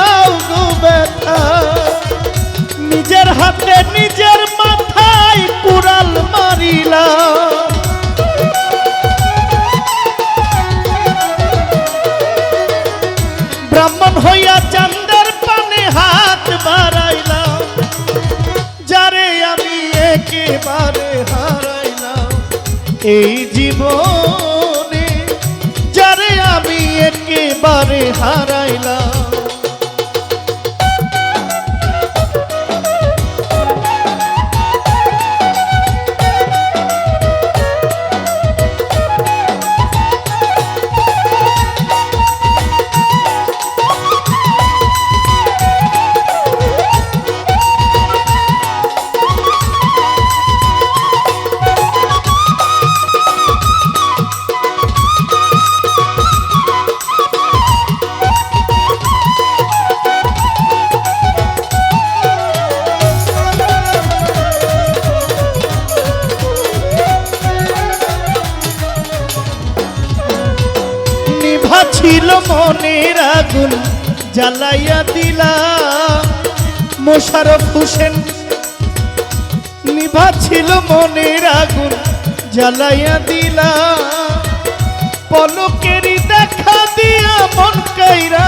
পাও গো ব্যথা। নিজের হাতে, নিজের মাথায় কুড়াল মারিলাম। ব্রাহ্মণ হইয়া চান্দের পানে হাত বাড়াইলাম। যারে আমি একেবারে হারাইলাম। এই জীবনে যারে আমি একেবারে হারাইলাম। মনের আগুন, জ্বালাইয়া দিলা মোশারফ হোসেন নিভা ছিল মনের আগুন, জ্বালাইয়া দিলা পলকেরই দেখা দিয়া মন কাইরা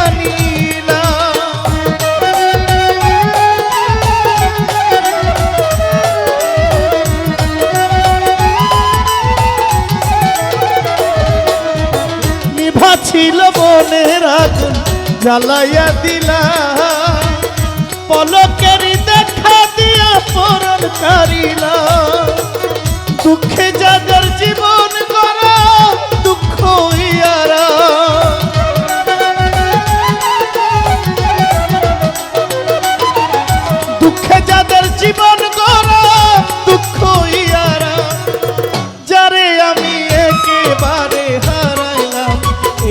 ছিল মনের আগুন জ্বালাইয়া দিলা। পলকের দেখা দিয়া পরণ কারিলা। দুঃখে যাদের জীবন করা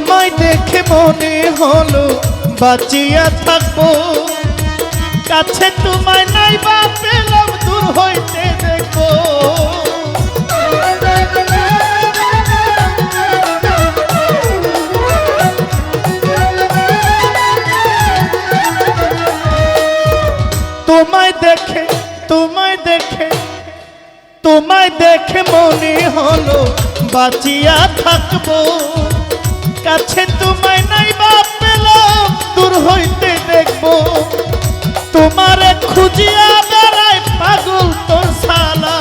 তোমায় দেখে মনে হলো, বাঁচিয়া থাকব। কাছে তোমায় নাই বা পেলাম, দূর হইতে দেখো তোমায় দেখে তোমায় দেখে তোমায় দেখে মনে হলো, বাঁচিয়া থাকব। কাছে তোমায় নাই বা পেলাম, দূর হইতে দেখব। তোমারে খুঁজিয়া বেড়ায় পাগল তোর সালা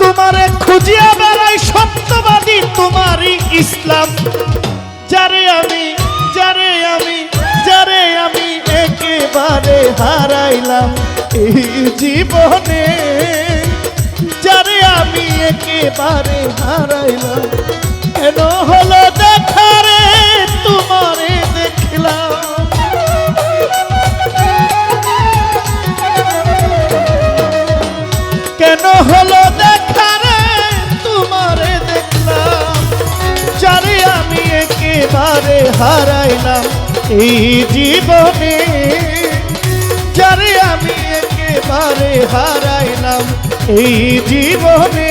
তোমারে খুঁজিয়া বেড়াই সত্যবাদী তোমারই ইসলাম। যারে আমি যারে আমি যারে আমি একেবারে হারাইলাম। এই জীবনে একেবারে হারাইলাম কেন হলো দেখারে, তোমারে দেখলাম। কেন হলো দেখারে, তোমারে দেখলাম। যারে আমি একেবারে হারাইলাম এই জীবনে। যারে আমি একেবারে হারাইলাম এই জীবনে।